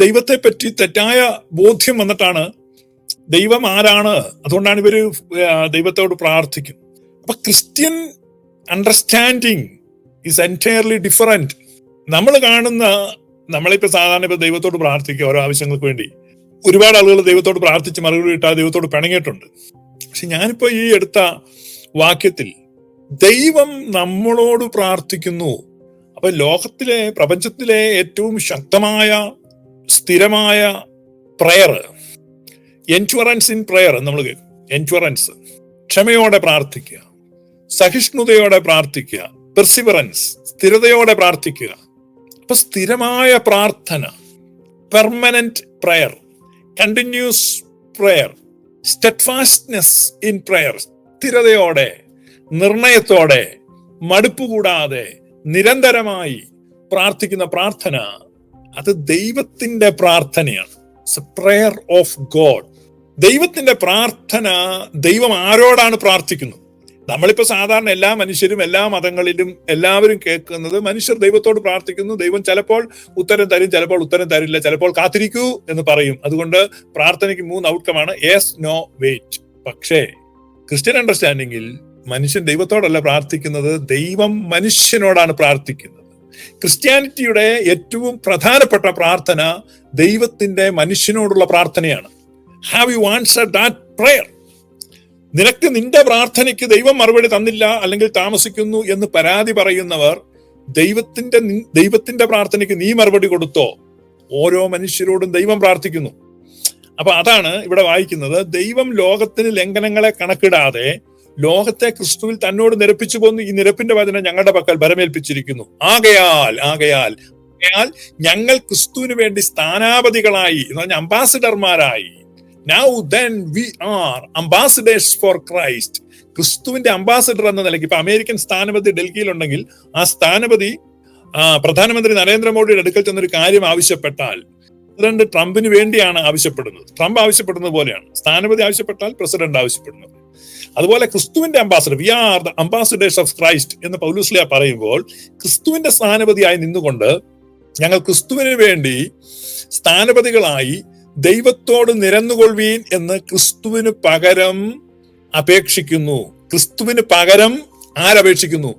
ദൈവത്തെ പറ്റി തെറ്റായ ബോധ്യം വന്നിട്ടാണ് ദൈവം ആരാണ്? അതുകൊണ്ടാണ് ഇവർ ദൈവത്തോട് പ്രാർത്ഥിക്കും. അപ്പൊ Christian understanding is entirely different നമ്മൾ കാണുന്ന നമ്മളിപ്പോ സാധാരണ ഇപ്പൊ ദൈവത്തോട് പ്രാർത്ഥിക്കുക ഓരോ ആവശ്യങ്ങൾക്ക് വേണ്ടി. ഒരുപാട് ആളുകൾ ദൈവത്തോട് പ്രാർത്ഥിച്ച് മറുപടി കിട്ടാതെ ദൈവത്തോട് പിണങ്ങിയിട്ടുണ്ട്. പക്ഷെ ഞാനിപ്പോ ഈ എടുത്ത വാക്യത്തിൽ ദൈവം നമ്മളോട് പ്രാർത്ഥിക്കുന്നു. അപ്പൊ ലോകത്തിലെ പ്രപഞ്ചത്തിലെ ഏറ്റവും ശക്തമായ സ്ഥിരമായ പ്രയർ എൻഷുറൻസ് ഇൻ പ്രയർ നമ്മൾ എൻഷുറൻസ് ക്ഷമയോടെ പ്രാർത്ഥിക്കുക. സഹിഷ്ണുതയോടെ പ്രാർത്ഥിക്കുക. പെർസിവറൻസ് സ്ഥിരതയോടെ പ്രാർത്ഥിക്കുക. അപ്പൊ സ്ഥിരമായ പ്രാർത്ഥന permanent prayer continuous prayer steadfastness in prayer സ്ഥിരതയോടെ നിർണയത്തോടെ മടുപ്പ് കൂടാതെ നിരന്തരമായി പ്രാർത്ഥിക്കുന്ന പ്രാർത്ഥന അത് ദൈവത്തിന്റെ പ്രാർത്ഥനയാണ്. പ്രേയർ ഓഫ് ഗോഡ് ദൈവത്തിന്റെ പ്രാർത്ഥന ദൈവം ആരോടാണ് പ്രാർത്ഥിക്കുന്നത്? നമ്മളിപ്പോ സാധാരണ എല്ലാ മനുഷ്യരും എല്ലാ മതങ്ങളിലും എല്ലാവരും കേൾക്കുന്നത് മനുഷ്യർ ദൈവത്തോട് പ്രാർത്ഥിക്കുന്നു. ദൈവം ചിലപ്പോൾ ഉത്തരം തരും ചിലപ്പോൾ ഉത്തരം തരില്ല ചിലപ്പോൾ കാത്തിരിക്കൂ എന്ന് പറയും. അതുകൊണ്ട് പ്രാർത്ഥനയ്ക്ക് മൂന്ന് ഔട്ട്കമാണ് യെസ് നോ വെയിറ്റ് പക്ഷേ ക്രിസ്ത്യൻ അണ്ടർസ്റ്റാൻഡിങ്ങിൽ മനുഷ്യൻ ദൈവത്തോടല്ല പ്രാർത്ഥിക്കുന്നത് ദൈവം മനുഷ്യനോടാണ് പ്രാർത്ഥിക്കുന്നത്. ക്രിസ്ത്യാനിറ്റിയുടെ ഏറ്റവും പ്രധാനപ്പെട്ട പ്രാർത്ഥന ദൈവത്തിന്റെ മനുഷ്യനോടുള്ള പ്രാർത്ഥനയാണ്. Have you answer that prayer നിനക്ക് നിന്റെ പ്രാർത്ഥനയ്ക്ക് ദൈവം മറുപടി തന്നില്ല അല്ലെങ്കിൽ താമസിക്കുന്നു എന്ന് പരാതി പറയുന്നവർ ദൈവത്തിന്റെ ദൈവത്തിന്റെ പ്രാർത്ഥനയ്ക്ക് നീ മറുപടി കൊടുത്തോ? ഓരോ മനുഷ്യരോടും ദൈവം പ്രാർത്ഥിക്കുന്നു. അപ്പൊ അതാണ് ഇവിടെ വായിക്കുന്നത്. ദൈവം ലോകത്തിന് ലംഘനങ്ങളെ കണക്കിടാതെ ലോകത്തെ ക്രിസ്തുവിൽ തന്നോട് നിരപ്പിച്ചു പോന്നു. ഈ നിരപ്പിന്റെ വചനം ഞങ്ങളുടെ പക്കൽ ഭരമേൽപ്പിച്ചിരിക്കുന്നു. ആകയാൽ ആകയാൽ ആകയാൽ ഞങ്ങൾ ക്രിസ്തുവിന് വേണ്ടി സ്ഥാനാപതികളായി എന്ന് പറഞ്ഞ അംബാസിഡർമാരായി. Now then we are ambassadors for Christ ക്രിസ്തുവിന്റെ അംബാസിഡർ എന്ന നിലയ്ക്ക് ഇപ്പൊ അമേരിക്കൻ സ്ഥാനപതി ഡൽഹിയിലുണ്ടെങ്കിൽ ആ സ്ഥാനപതി പ്രധാനമന്ത്രി നരേന്ദ്രമോദിയുടെ അടുക്കൽ ചെന്നൊരു കാര്യം ആവശ്യപ്പെട്ടാൽ പ്രസിഡന്റ് ട്രംപിന് വേണ്ടിയാണ് ആവശ്യപ്പെടുന്നത്. ട്രംപ് ആവശ്യപ്പെടുന്നത് പോലെയാണ്. സ്ഥാനപതി ആവശ്യപ്പെട്ടാൽ പ്രസിഡന്റ് ആവശ്യപ്പെടുന്നത്. അതുപോലെ ക്രിസ്തുവിന്റെ ambassador we are the ambassadors of Christ എന്ന് പൗലൂസ്ലിയ പറയുമ്പോൾ ക്രിസ്തുവിന്റെ സ്ഥാനപതിയായി നിന്നുകൊണ്ട് ഞങ്ങൾ ക്രിസ്തുവിന് വേണ്ടി സ്ഥാനപതികളായി ദൈവത്തോട് നിരന്നുകൊള്ളുവീൻ എന്ന് ക്രിസ്തുവിന് പകരം അപേക്ഷിക്കുന്നു. ക്രിസ്തുവിന് പകരം ആരപേക്ഷിക്കുന്നു?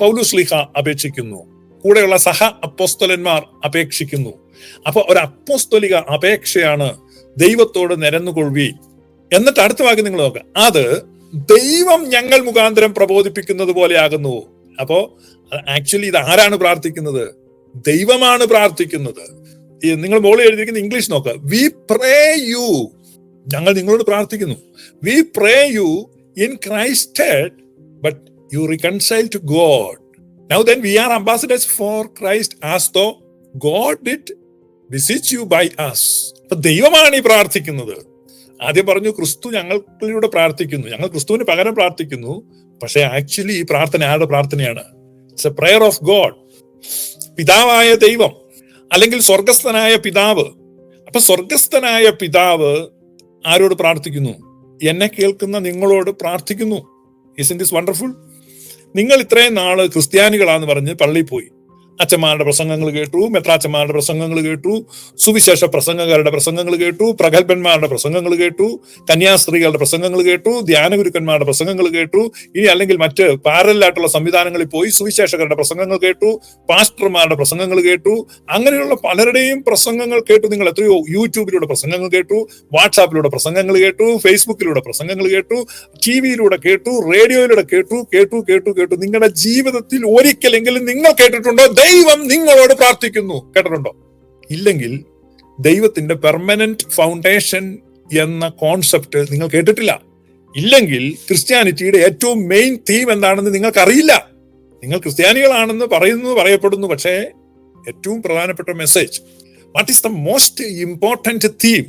പൗലുസ്ലിഹ അപേക്ഷിക്കുന്നു. കൂടെയുള്ള സഹ അപ്പോസ്തലന്മാർ അപേക്ഷിക്കുന്നു. അപ്പൊ ഒരു അപ്പോസ്തോലിക അപേക്ഷയാണ് ദൈവത്തോട് നിരന്നുകൊള്ളുവീൻ. എന്നിട്ട് അടുത്ത വാക്യം നിങ്ങൾ നോക്കുക അത് ദൈവം ഞങ്ങൾ മുഖാന്തരം പ്രബോധിപ്പിക്കുന്നത് പോലെയാകുന്നു അപ്പോ ആക്ച്വലി ഇത് ആരാണ് പ്രാർത്ഥിക്കുന്നത്? ദൈവമാണ് പ്രാർത്ഥിക്കുന്നത്. നിങ്ങൾ മോളിൽ എഴുതിയിരിക്കുന്ന ഇംഗ്ലീഷ് നോക്കുക വി പ്രേ യു ഞങ്ങൾ നിങ്ങളോട് പ്രാർത്ഥിക്കുന്നു. We pray you in Christ but you reconcile to God now then we are ambassadors for Christ as though God it visit you by us ദൈവമാണ് ഈ പ്രാർത്ഥിക്കുന്നത്. ആദ്യം പറഞ്ഞു ക്രിസ്തു ഞങ്ങളിലൂടെ പ്രാർത്ഥിക്കുന്നു. ഞങ്ങൾ ക്രിസ്തുവിന് പകരം പ്രാർത്ഥിക്കുന്നു. പക്ഷെ ആക്ച്വലി ഈ പ്രാർത്ഥന ആരുടെ പ്രാർത്ഥനയാണ്? It's a prayer of God പിതാവായ ദൈവം അല്ലെങ്കിൽ സ്വർഗസ്ഥനായ പിതാവ്. അപ്പൊ സ്വർഗസ്ഥനായ പിതാവ് ആരോട് പ്രാർത്ഥിക്കുന്നു? എന്നെ കേൾക്കുന്ന നിങ്ങളോട് പ്രാർത്ഥിക്കുന്നു. ഇസ് ഇൻ ദിസ് വണ്ടർഫുൾ നിങ്ങൾ ഇത്രയും നാൾ ക്രിസ്ത്യാനികളാന്ന് പറഞ്ഞ് പള്ളിയിൽ പോയി. അച്ഛന്മാരുടെ പ്രസംഗങ്ങൾ കേട്ടു മെത്രാച്ചന്മാരുടെ പ്രസംഗങ്ങൾ കേട്ടു സുവിശേഷ പ്രസംഗക്കാരുടെ പ്രസംഗങ്ങൾ കേട്ടു പ്രഗത്ഭന്മാരുടെ പ്രസംഗങ്ങൾ കേട്ടു കന്യാസ്ത്രീകളുടെ പ്രസംഗങ്ങൾ കേട്ടു ധ്യാനഗുരുക്കന്മാരുടെ പ്രസംഗങ്ങൾ കേട്ടു ഇനി അല്ലെങ്കിൽ മറ്റ് പാരലായിട്ടുള്ള സംവിധാനങ്ങളിൽ പോയി സുവിശേഷകരുടെ പ്രസംഗങ്ങൾ കേട്ടു പാസ്റ്റർമാരുടെ പ്രസംഗങ്ങൾ കേട്ടു അങ്ങനെയുള്ള പലരുടെയും പ്രസംഗങ്ങൾ കേട്ടു നിങ്ങൾ എത്രയോ യൂട്യൂബിലൂടെ പ്രസംഗങ്ങൾ കേട്ടു വാട്സാപ്പിലൂടെ പ്രസംഗങ്ങൾ കേട്ടു ഫേസ്ബുക്കിലൂടെ പ്രസംഗങ്ങൾ കേട്ടു ടി വിയിലൂടെ കേട്ടു റേഡിയോയിലൂടെ കേട്ടു കേട്ടു കേട്ടു കേട്ടു നിങ്ങളുടെ ജീവിതത്തിൽ ഒരിക്കലെങ്കിലും നിങ്ങൾ കേട്ടിട്ടുണ്ടോ ദൈവം നിങ്ങളോട് പ്രാർത്ഥിക്കുന്നു. കേട്ടിട്ടുണ്ടോ? ഇല്ലെങ്കിൽ ദൈവത്തിന്റെ പെർമനന്റ് ഫൗണ്ടേഷൻ എന്ന കോൺസെപ്റ്റ് നിങ്ങൾ കേട്ടിട്ടില്ല. ഇല്ലെങ്കിൽ ക്രിസ്ത്യാനിറ്റിയുടെ ഏറ്റവും മെയിൻ തീം എന്താണെന്ന് നിങ്ങൾക്കറിയില്ല. നിങ്ങൾ ക്രിസ്ത്യാനികളാണെന്ന് പറയുന്നു പറയപ്പെടുന്നു പക്ഷേ ഏറ്റവും പ്രധാനപ്പെട്ട message what is the most important theme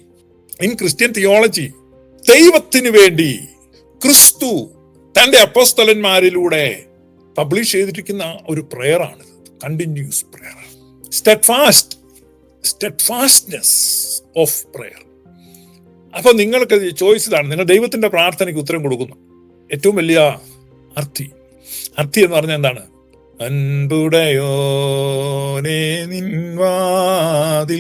in Christian theology ദൈവത്തിന് വേണ്ടി ക്രിസ്തു തന്റെ അപ്പോസ്തലന്മാരിലൂടെ പബ്ലിഷ് ചെയ്തിരിക്കുന്ന ഒരു പ്രെയറാണിത് continuous prayer steadfast steadfastness of prayer അപ്പൊ നിങ്ങൾക്ക് ചോയ്സ് ഇതാണ്. നിങ്ങൾ ദൈവത്തിന്റെ പ്രാർത്ഥനയ്ക്ക് ഉത്തരം കൊടുക്കുന്നു. ഏറ്റവും വലിയ അർത്ഥി. അർത്ഥി എന്ന് പറഞ്ഞാൽ എന്താണ്? അൻപുടയോനെ നിൻവാതിൽ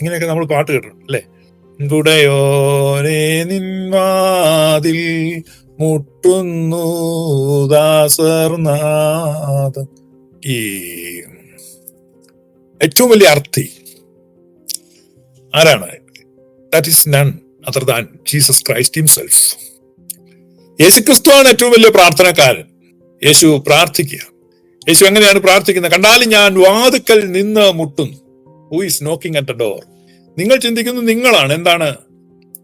ഇങ്ങനെയൊക്കെ നമ്മൾ പാട്ട് കേട്ടിട്ടുണ്ട് അല്ലേ? അൻപുടയോനെ നിൻവാതിൽ മുട്ടുന്നു ദാസർനാഥ. ഈ ഏറ്റവും വലിയ അർത്ഥി ആരാണ്? That is none other than Jesus Christ himself യേശുക്രിസ്തുവാണ് ഏറ്റവും വലിയ പ്രാർത്ഥനക്കാരൻ. യേശു പ്രാർത്ഥിക്കുക. യേശു എങ്ങനെയാണ് പ്രാർത്ഥിക്കുന്നത്? കണ്ടാലും ഞാൻ വാതുക്കൽ നിന്ന് മുട്ടുന്നു. Who is knocking at door നിങ്ങൾ ചിന്തിക്കുന്നത് നിങ്ങളാണ്. എന്താണ്?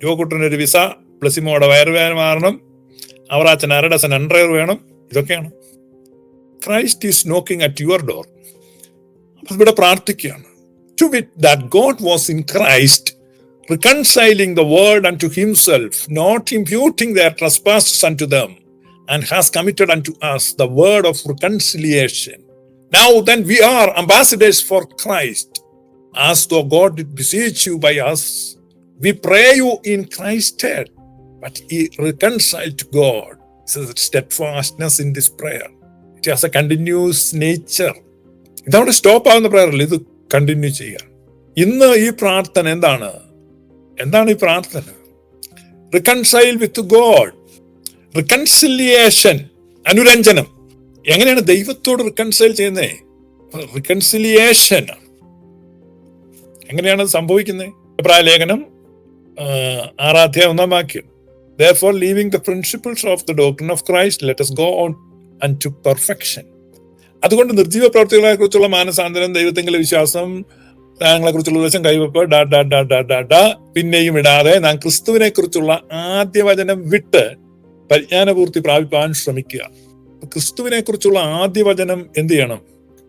ജോകുട്ടന്റെ ഒരു വിസ പ്ലസിമോടെ വയർവേന മാറണം. അവറാച്ചൻ അരടസൻ അൺഡ്രൈർ വേണം. ഇതൊക്കെയാണ്. Christ is knocking at your door അപ്പം ഇവിടെ പ്രാർത്ഥിക്കുകയാണ്. To wit that God was in Christ reconciling the world and to himself not imputing their trespassed and to them and has committed and to us the word of reconciliation now then we are ambassadors for Christ As though God did beseech you by us, we pray you in Christ's stead, but he reconciled to God. So the steadfastness in this prayer. It has a continuous nature. ഇതവിടെ stop ആവുന്ന അല്ല ഇത് continue ചെയ്യുക ഇന്ന് ഈ പ്രാർത്ഥന എന്താണ് എന്താണ് ഈ പ്രാർത്ഥന റിക്കൺസൈൽ വിത്ത് ഗോഡ് റിക്കൺസിലിയേഷൻ അനുരഞ്ജനം എങ്ങനെയാണ് ദൈവത്തോട് റിക്കൺസൈൽ ചെയ്യുന്നത് റിക്കൺസിലിയേഷൻ എങ്ങനെയാണ് സംഭവിക്കുന്നത്? അഭിപ്രായ ലേഖനം ആറാധ്യായ ഒന്നാം വാക്യം. Therefore leaving the principles of the doctrine of Christ let go on and to perfection അതുകൊണ്ട് നിർജീവ പ്രവർത്തികളെ കുറിച്ചുള്ള മാനസാന്തരം ദൈവത്തെങ്കിലെ വിശ്വാസം താങ്കളെ കുറിച്ചുള്ള ഉപദേശം കൈവപ്പ് ഡാ ഡാ ഡാ ഡാ ഡാ പിന്നെയും ഇടാതെ നാം ക്രിസ്തുവിനെ കുറിച്ചുള്ള ആദ്യ വചനം വിട്ട് പരിജ്ഞാനപൂർത്തി പ്രാപിപ്പാൻ ശ്രമിക്കുക. ക്രിസ്തുവിനെ കുറിച്ചുള്ള ആദ്യ വചനം എന്ത് ചെയ്യണം?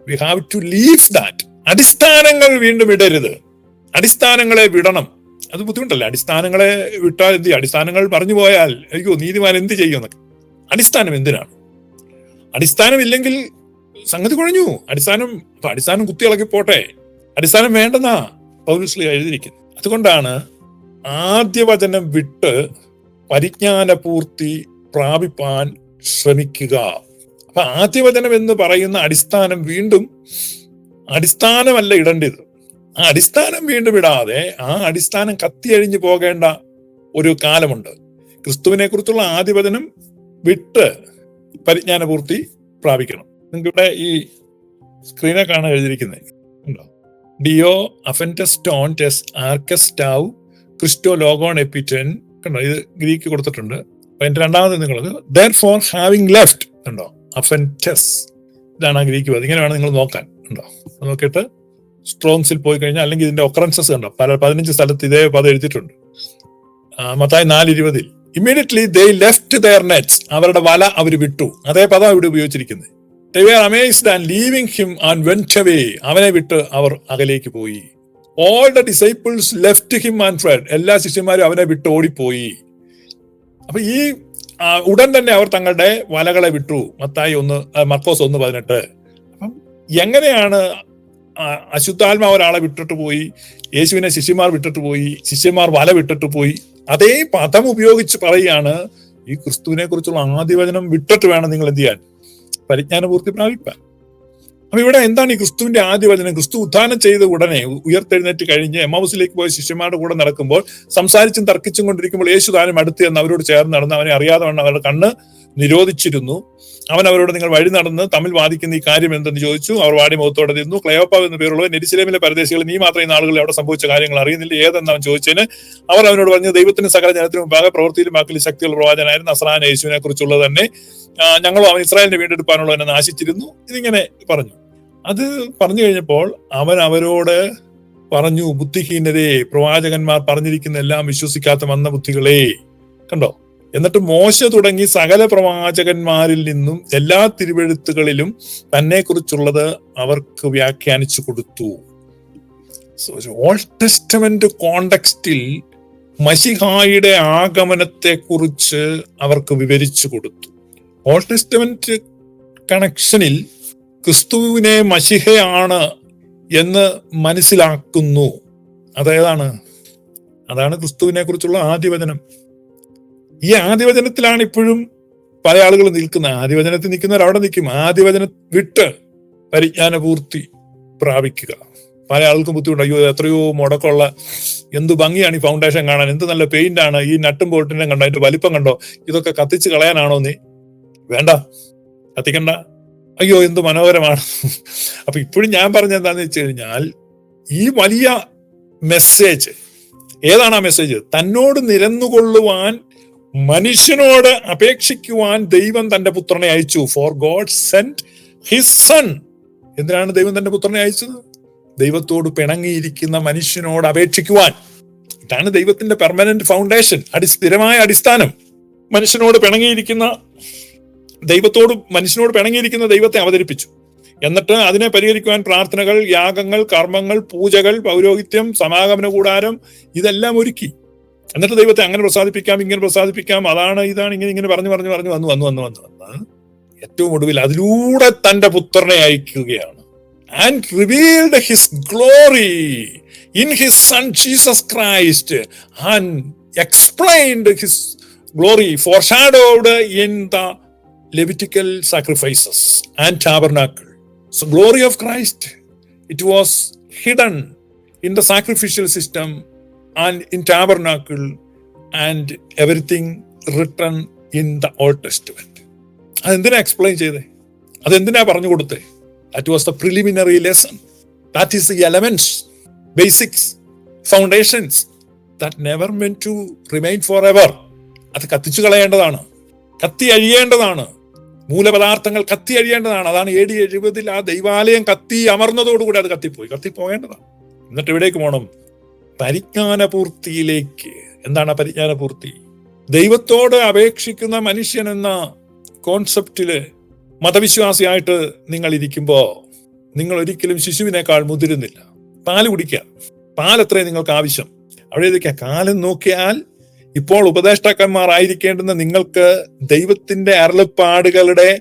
We have to leave that അടിസ്ഥാനങ്ങൾ വീണ്ടും ഇടരുത്. അടിസ്ഥാനങ്ങളെ വിടണം. അത് ബുദ്ധിമുട്ടല്ലേ? അടിസ്ഥാനങ്ങളെ വിട്ടാൽ എന്ത് ചെയ്യും? അടിസ്ഥാനങ്ങൾ പറഞ്ഞു പോയാൽ അയ്യോ നീതിമാൻ എന്ത് ചെയ്യുമെന്നൊക്കെ അടിസ്ഥാനം എന്തിനാണ്? അടിസ്ഥാനമില്ലെങ്കിൽ സംഗതി കുഴഞ്ഞു. അടിസ്ഥാനം അടിസ്ഥാനം കുത്തിയിളക്കി പോട്ടെ അടിസ്ഥാനം വേണ്ടെന്നാ പൗലുസ്ലി എഴുതിയിരിക്കുന്നു അതുകൊണ്ടാണ് ആദ്യ വചനം വിട്ട് പരിജ്ഞാനപൂർത്തി പ്രാപിപ്പാൻ ശ്രമിക്കുക. അപ്പൊ ആദ്യവചനം എന്ന് പറയുന്ന അടിസ്ഥാനം വീണ്ടും അടിസ്ഥാനമല്ല ഇടേണ്ടത്. ആ അടിസ്ഥാനം വീണ്ടും വിടാതെ ആ അടിസ്ഥാനം കത്തിയഴിഞ്ഞു പോകേണ്ട ഒരു കാലമുണ്ട്. ക്രിസ്തുവിനെ കുറിച്ചുള്ള ആധിപതനം വിട്ട് പരിജ്ഞാനപൂർത്തി പ്രാപിക്കണം. നിങ്ങൾക്ക് ഇവിടെ ഈ സ്ക്രീനെ കാണാൻ എഴുതിയിരിക്കുന്നത് ഉണ്ടോ? ഡിയോ അഫന്റസ്റ്റോൺ ടെസ് ആർക്കസ്റ്റാവ് ക്രിസ്റ്റോ ലോഗോൺ എപ്പിറ്റൻ കണ്ടോ? ഇത് ഗ്രീക്ക് കൊടുത്തിട്ടുണ്ട്. അപ്പൊ എന്റെ രണ്ടാമത് നിങ്ങളത് ദർ ഫോർ ഹാവിംഗ് ലെഫ്റ്റ് ഉണ്ടോ? അഫന്റസ് ഇതാണ് ആ ഗ്രീക്ക് പദം. ഇങ്ങനെ വേണം നിങ്ങൾ നോക്കാൻ ഉണ്ടോ? നോക്കിയിട്ട് സ്ട്രോങ്സിൽ പോയി കഴിഞ്ഞാൽ അല്ലെങ്കിൽ ഇതിന്റെ ഒക്കറൻസസ് കണ്ടോ? പല പതിനഞ്ച് സ്ഥലത്ത് ഇതേ പദം എഴുതിയിട്ടുണ്ട്. മത്തായി നാല് ഇരുപതിൽ immediately they left their nets അവരുടെ വല അവർ വിട്ടു. അതേ പദം ഇവിടെ ഉപയോഗിച്ചിരിക്കുന്നത്. They amazed leaving him and went away. അവനെ വിട്ട് അവർ അകലേക്ക് പോയി. All the disciples left him and fled എല്ലാ ശിഷ്യന്മാരും അവനെ വിട്ട് ഓടിപ്പോയി. അപ്പൊ ഈ ഉടൻ തന്നെ അവർ തങ്ങളുടെ വലകളെ വിട്ടു. മത്തായി ഒന്ന് മർക്കോസ് ഒന്ന് പതിനെട്ട്. അപ്പം എങ്ങനെയാണ് അശുദ്ധാത്മാവ് ഒരാളെ വിട്ടിട്ട് പോയി യേശുവിനെ ശിഷ്യന്മാർ വിട്ടിട്ട് പോയി ശിഷ്യന്മാർ വല വിട്ടിട്ട് പോയി അതേ പദം ഉപയോഗിച്ച് പറയുകയാണ് ഈ ക്രിസ്തുവിനെ കുറിച്ചുള്ള ആദ്യവചനം വിട്ടിട്ട് വേണം നിങ്ങൾ എന്ത് ചെയ്യാൻ. പരിജ്ഞാനപൂർത്തി പ്രാപിപ്പാൻ അപ്പൊ ഇവിടെ എന്താണ് ഈ ക്രിസ്തുവിന്റെ ആദ്യ വചനം ക്രിസ്തു ഉത്ഥാനം ചെയ്ത ഉടനെ ഉയർത്തെഴുന്നേറ്റ് കഴിഞ്ഞ് എമ്മൗസിലേക്ക് പോയ ശിഷ്യന്മാരുടെ കൂടെ നടക്കുമ്പോൾ സംസാരിച്ചും തർക്കിച്ചും കൊണ്ടിരിക്കുമ്പോൾ യേശു താനും അടുത്ത് എന്ന് അവരോട് ചേർന്ന് നടന്ന് അവനെ അറിയാതെ വണ്ണം അവരുടെ കണ്ണ് നിരോധിച്ചിരുന്നു. അവൻ അവരോട് നിങ്ങൾ വഴി നടന്ന് തമ്മിൽ വാദിക്കുന്ന ഈ കാര്യം എന്തെന്ന് ചോദിച്ചു. അവർ വാടി മുഖത്തോടെ നിന്നു ക്ലയോപ്പാവ് എന്ന പേരുള്ളവൻ നെരിശിലേമിലെ പരദേശികൾ നീ മാത്രം ഈ നാളുകളിൽ അവിടെ സംഭവിച്ച കാര്യങ്ങൾ അറിയുന്നില്ല. ഏതെന്ന് അവൻ ചോദിച്ചതിന് അവർ അവനോട് പറഞ്ഞു ദൈവത്തിന് സകല ജനത്തിനും മുമ്പാകെ പ്രവൃത്തിയിലും വാക്കിലും ശക്തിയുള്ള പ്രവാചനായിരുന്നു അസ്രാൻ യേശുവിനെ കുറിച്ചുള്ളത് തന്നെ ഞങ്ങളും അവൻ ഇസ്രായേലിനെ വീണ്ടെടുപ്പാനുള്ളവനെ നാശിച്ചിരുന്നു ഇതിങ്ങനെ പറഞ്ഞു. അത് പറഞ്ഞു കഴിഞ്ഞപ്പോൾ അവൻ അവരോട് പറഞ്ഞു ബുദ്ധിഹീനരെ പ്രവാചകന്മാർ പറഞ്ഞിരിക്കുന്ന എല്ലാം വിശ്വസിക്കാത്ത മന്ദബുദ്ധികളെ. കണ്ടോ? എന്നിട്ട് മോശ തുടങ്ങി സകല പ്രവാചകന്മാരിൽ നിന്നും എല്ലാ തിരുവെഴുത്തുകളിലും തന്നെ കുറിച്ചുള്ളത് അവർക്ക് വ്യാഖ്യാനിച്ചു കൊടുത്തു. ഓൾ ടെസ്റ്റമെന്റ് കോണ്ടെക്സ്റ്റിൽ മഷിഹായുടെ ആഗമനത്തെ കുറിച്ച് അവർക്ക് വിവരിച്ചു കൊടുത്തു. ഓൾ ടെസ്റ്റമെന്റ് കണക്ഷനിൽ ക്രിസ്തുവിനെ മഷിഹയാണ് എന്ന് മനസ്സിലാക്കുന്നു. അതേതാണ് അതാണ് ക്രിസ്തുവിനെ കുറിച്ചുള്ള ആദ്യ വചനം. ഈ ആദിവചനത്തിലാണ് ഇപ്പോഴും പല ആളുകൾ നിൽക്കുന്നത്. ആദിവചനത്തിൽ നിൽക്കുന്നവർ അവിടെ നിൽക്കും. ആദിവചനം വിട്ട് പരിജ്ഞാനപൂർത്തി പ്രാപിക്കുക. പല ആൾക്കും ബുദ്ധിമുട്ട്. അയ്യോ എത്രയോ മുടക്കമുള്ള എന്ത് ഭംഗിയാണ് ഈ ഫൗണ്ടേഷൻ കാണാൻ? എന്ത് നല്ല പെയിന്റ് ആണ്? ഈ നട്ടും ബോൾട്ടിനെ കണ്ടോ? അതിന്റെ വലിപ്പം കണ്ടോ? ഇതൊക്കെ കത്തിച്ച് കളയാനാണോ നീ? വേണ്ട. കത്തിക്കണ്ട. അയ്യോ എന്ത് മനോഹരമാണ്. അപ്പൊ ഇപ്പോഴും ഞാൻ പറഞ്ഞ എന്താന്ന് വെച്ച് കഴിഞ്ഞാൽ ഈ വലിയ മെസ്സേജ് ഏതാണ് ആ മെസ്സേജ് തന്നോട് നിരന്നുകൊള്ളുവാൻ മനുഷ്യനോട് അപേക്ഷിക്കുവാൻ ദൈവം തന്റെ പുത്രനെ അയച്ചു. For God sent his son എന്തിനാണ് ദൈവം തന്റെ പുത്രനെ അയച്ചത്? ദൈവത്തോട് പിണങ്ങിയിരിക്കുന്ന മനുഷ്യനോട് അപേക്ഷിക്കുവാൻ. ഇതാണ് ദൈവത്തിന്റെ പെർമനന്റ് ഫൗണ്ടേഷൻ അടി സ്ഥിരമായ അടിസ്ഥാനം. മനുഷ്യനോട് പിണങ്ങിയിരിക്കുന്ന ദൈവത്തോട് മനുഷ്യനോട് പിണങ്ങിയിരിക്കുന്ന ദൈവത്തെ അവതരിപ്പിച്ചു. എന്നിട്ട് അതിനെ പരിഹരിക്കുവാൻ പ്രാർത്ഥനകൾ യാഗങ്ങൾ കർമ്മങ്ങൾ പൂജകൾ പൗരോഹിത്യം സമാഗമന കൂടാരം ഇതെല്ലാം ഒരുക്കി. എന്നിട്ട് ദൈവത്തെ അങ്ങനെ പ്രസാദിപ്പിക്കാം ഇങ്ങനെ പ്രസാദിപ്പിക്കാം. അതാണ് ഇതാണ് ഇങ്ങനെ ഇങ്ങനെ പറഞ്ഞു പറഞ്ഞു പറഞ്ഞു വന്നു വന്നു വന്നു വന്നു വന്ന്. ഏറ്റവും ഒടുവിൽ അതിലൂടെ തന്റെ പുത്രനെ അയക്കുകയാണ്. And revealed his glory in his son Jesus Christ and explained his glory foreshadowed in the Levitical sacrifices and tabernacle So glory of Christ, it was hidden in the sacrificial system and in tabernacle and everything written in the Old Testament. അതെന്തിനാ explain ചെയ്തേ? അതെന്തിനാ പറഞ്ഞു കൊടുത്തേ? That was the preliminary lesson that is the elements basics foundations that never meant to remain forever അത് കത്തിച്ചു കളയേണ്ടതാണ്. കത്തി അഴിയേണ്ടതാണ്. മൂലപദാർത്ഥങ്ങൾ കത്തി അഴിയേണ്ടതാണ്. അതാണ് ഡി എഴുപതിൽ ആ ദൈവാലയം കത്തി അമർന്നതോടുകൂടി അത് കത്തിപ്പോയി. കത്തിപ്പോകേണ്ടതാണ് എന്നിട്ട് എവിടേക്ക് പോകണം പരിജ്ഞാനപൂർത്തിയിലേക്ക്. എന്താണ് പരിജ്ഞാനപൂർത്തി? ദൈവത്തോട് അപേക്ഷിക്കുന്ന മനുഷ്യൻ എന്ന കോൺസെപ്റ്റിൽ മതവിശ്വാസിയായിട്ട് നിങ്ങൾ ഇരിക്കുമ്പോൾ നിങ്ങൾ ഒരിക്കലും ശിശുവിനേക്കാൾ മുതിരുന്നില്ല. പാൽ കുടിക്കുക. പാൽ എത്രയും നിങ്ങൾക്ക് ആവശ്യം. അവിടെ ഇരിക്കുക കാലം നോക്കിയാൽ ഇപ്പോൾ ഉപദേഷ്ടാക്കന്മാർ ആയിരിക്കേണ്ടുന്ന നിങ്ങൾക്ക് ദൈവത്തിന്റെ അരളപ്പാടുകളുടെ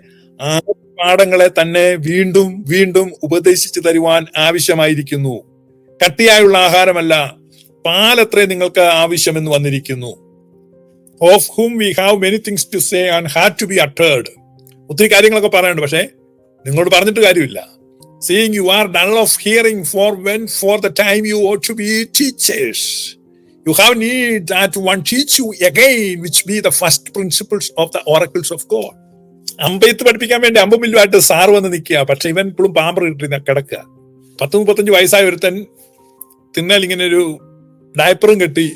പാഠങ്ങളെ തന്നെ വീണ്ടും വീണ്ടും ഉപദേശിച്ചു തരുവാൻ ആവശ്യമായിരിക്കുന്നു. കട്ടിയായുള്ള ആഹാരമല്ല പാലത്രേ നിങ്ങൾക്ക് ആവശ്യമെന്ന് വന്നിരിക്കുന്നു. Of whom we have many things to say and hard to be uttered ഒത്തിരി കാര്യങ്ങളൊക്കെ പറയാനുണ്ട് പക്ഷേ നിങ്ങളോട് പറഞ്ഞിട്ട് കാര്യമില്ല. Seeing you are dull of hearing for when for the time you ought to be teachers you have need that one teach you again which be the first principles of the oracles of God അമ്പയത്ത് പഠിപ്പിക്കാൻ വേണ്ടി അമ്പും മില്ലുമായിട്ട് sir വന്ന് നിൽക്കുക. പക്ഷെ ഇവൻ ഇപ്പോഴും pamper കിട്ടി കിടക്കുക. പത്ത് മുപ്പത്തഞ്ച് വയസ്സായ ഒരുത്തൻ തിന്നാൽ ഇങ്ങനെ ഒരു ഡയപ്പറും കെട്ടി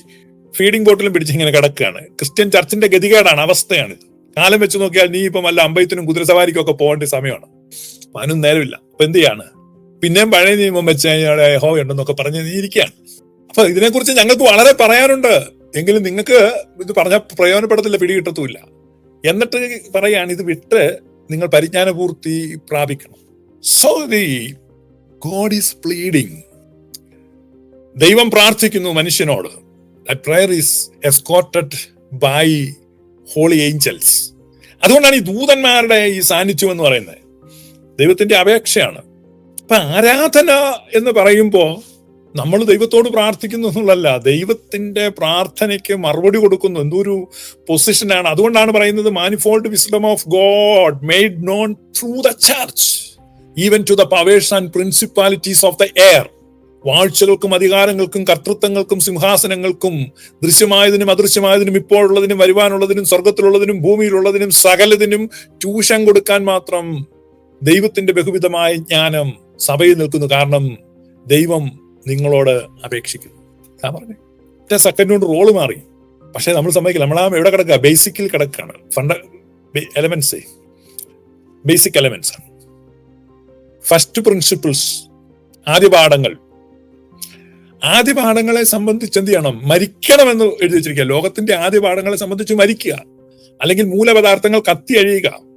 ഫീഡിംഗ് ബോട്ടിലും പിടിച്ച് ഇങ്ങനെ കിടക്കുകയാണ്. ക്രിസ്ത്യൻ ചർച്ചിന്റെ ഗതികേടാണ് അവസ്ഥയാണ് കാലം വെച്ച് നോക്കിയാൽ നീ ഇപ്പം വല്ല അമ്പയത്തിനും കുതിരസവാരിക്കും ഒക്കെ പോകേണ്ട സമയമാണ്. അതിനും നേരമില്ല. അപ്പൊ എന്ത് ചെയ്യാണ്? പിന്നെയും പഴയ നിയമം വെച്ച് ഹോ ഉണ്ടെന്നൊക്കെ പറഞ്ഞ് നീ ഇരിക്കുകയാണ്. അപ്പൊ ഇതിനെക്കുറിച്ച് ഞങ്ങൾക്ക് വളരെ പറയാനുണ്ട്. എങ്കിലും നിങ്ങൾക്ക് ഇത് പറഞ്ഞ പ്രയോജനപ്പെടത്തില്ല പിടി കിട്ടത്തുമില്ല എന്നിട്ട് പറയാണ് ഇത് വിട്ട് നിങ്ങൾ പരിജ്ഞാനപൂർത്തി പ്രാപിക്കണം. So the God is pleading ദൈവം പ്രാർത്ഥിക്കുന്നു മനുഷ്യനോട്. Prayer is escorted by holy angels അതുകൊണ്ടാണ് ഈ ദൂതന്മാരുടെ ഈ സാന്നിധ്യം എന്ന് പറയുന്നത്. ദൈവത്തിന്റെ അപേക്ഷയാണ്. അപ്പൊ ആരാധന എന്ന് പറയുമ്പോൾ നമ്മൾ ദൈവത്തോട് പ്രാർത്ഥിക്കുന്നു എന്നുള്ളതല്ല ദൈവത്തിന്റെ പ്രാർത്ഥനയ്ക്ക് മറുപടി കൊടുക്കുന്നു. എന്തൊരു പൊസിഷനാണ് അതുകൊണ്ടാണ് പറയുന്നത് manifold wisdom of God made known through the church even to the powers and principalities of the air വാഴ്ചകൾക്കും അധികാരങ്ങൾക്കും കർത്തൃത്വങ്ങൾക്കും സിംഹാസനങ്ങൾക്കും ദൃശ്യമായതിനും അദൃശ്യമായതിനും ഇപ്പോഴുള്ളതിനും വരുവാനുള്ളതിനും സ്വർഗത്തിലുള്ളതിനും ഭൂമിയിലുള്ളതിനും സകലതിനും ട്യൂഷൻ കൊടുക്കാൻ മാത്രം ദൈവത്തിന്റെ ബഹുവിധമായ ജ്ഞാനം സഭയിൽ നിൽക്കുന്നു. കാരണം ദൈവം നിങ്ങളോട് അപേക്ഷിക്കുന്നു. ഞാൻ പറഞ്ഞു. ഒറ്റ സെക്കൻഡ് കൊണ്ട് റോൾ മാറി. പക്ഷെ നമ്മൾ സമ്മതിക്കില്ല. നമ്മൾ ആ എവിടെ കിടക്കുക ബേസിക്കിൽ കിടക്കുകയാണ് ഫണ്ട എലമെന്റ്സ് ബേസിക് എലമെന്റ്സ് ആണ്. ഫസ്റ്റ് പ്രിൻസിപ്പിൾസ് ആദ്യ പാഠങ്ങൾ. ആദ്യ പാഠങ്ങളെ സംബന്ധിച്ച് എന്ത് ചെയ്യണം? മരിക്കണമെന്ന് എഴുതി വെച്ചിരിക്കുക. ലോകത്തിന്റെ ആദ്യ പാഠങ്ങളെ സംബന്ധിച്ച് മരിക്കുക. അല്ലെങ്കിൽ മൂലപദാർത്ഥങ്ങൾ കത്തി അഴിയുക.